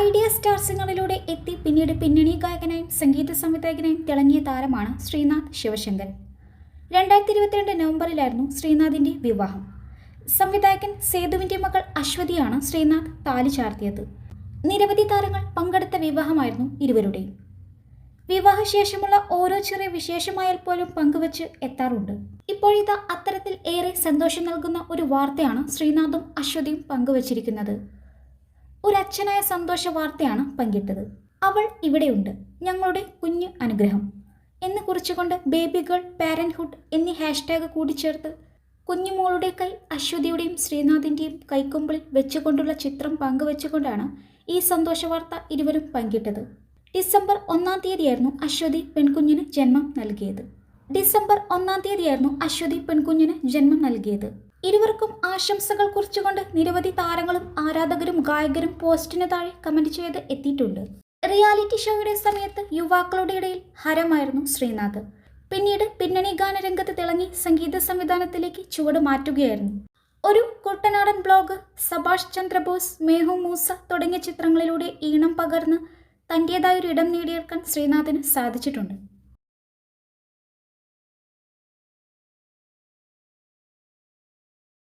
Idea star സിംഗറിലൂടെ എത്തി പിന്നീട് പിന്നണി ഗായകനായും സംഗീത സംവിധായകനായും തിളങ്ങിയ താരമാണ് ശ്രീനാഥ് ശിവശങ്കർ. രണ്ടായിരത്തി ഇരുപത്തിരണ്ട് നവംബറിലായിരുന്നു ശ്രീനാഥിന്റെ വിവാഹം. സംവിധായകൻ സേതുവിന്റെ മകൾ അശ്വതിയാണ് ശ്രീനാഥ് താലി ചാർത്തിയത്. നിരവധി താരങ്ങൾ പങ്കെടുത്ത വിവാഹമായിരുന്നു ഇരുവരുടെയും. വിവാഹശേഷമുള്ള ഓരോ ചെറിയ വിശേഷമായാൽ പോലും പങ്കുവച്ച് എത്താറുണ്ട്. ഇപ്പോഴിതാ അത്തരത്തിൽ ഏറെ സന്തോഷം നൽകുന്ന ഒരു വാർത്തയാണ് ശ്രീനാഥും അശ്വതിയും പങ്കുവച്ചിരിക്കുന്നത്. ഒരു അച്ഛനായ സന്തോഷ വാർത്തയാണ് പങ്കിട്ടത്. അവൾ ഇവിടെയുണ്ട്. ഞങ്ങളുടെ കുഞ്ഞു അനുഗ്രഹം. എന്ന് കുറിച്ചുകൊണ്ട് ബേബി ഗേൾ പാരൻഹുഡ് എന്നീ ഹാഷ്ടാഗ് കൂടിച്ചേർത്ത് കുഞ്ഞുമോളുടെ കൈ അശ്വതിയുടെയും ശ്രീനാഥിന്റെയും കൈക്കൊമ്പിളിൽ വെച്ചുകൊണ്ടുള്ള ചിത്രം പങ്കുവെച്ചുകൊണ്ടാണ് ഈ സന്തോഷ വാർത്ത ഇരുവരും പങ്കിട്ടത്. ഡിസംബർ ഒന്നാം തീയതിയായിരുന്നു അശ്വതി പെൺകുഞ്ഞിന് ജന്മം നൽകിയത്. ഡിസംബർ ഒന്നാം തീയതിയായിരുന്നു അശ്വതി പെൺകുഞ്ഞിന് ജന്മം നൽകിയത്. ഇരുവർക്കും ആശംസകൾ കുറിച്ചുകൊണ്ട് നിരവധി താരങ്ങളും ആരാധകരും ഗായകരും പോസ്റ്റിന് താഴെ കമന്റ് ചെയ്ത് എത്തിയിട്ടുണ്ട്. റിയാലിറ്റി ഷോയുടെ സമയത്ത് യുവാക്കളുടെ ഇടയിൽ ഹരമായിരുന്നു ശ്രീനാഥ്. പിന്നീട് പിന്നണി ഗാനരംഗത്ത് തിളങ്ങി സംഗീത സംവിധാനത്തിലേക്ക് ചുവട് മാറ്റുകയായിരുന്നു. ഒരു കുട്ടനാടൻ ബ്ലോഗ് സഭാഷ് ചന്ദ്രബോസ് മേഹു മൂസ തുടങ്ങിയ ചിത്രങ്ങളിലൂടെ ഈണം പകർന്ന് തന്റേതായൊരു ഇടം നേടിയെടുക്കാൻ ശ്രീനാഥിന് സാധിച്ചിട്ടുണ്ട്.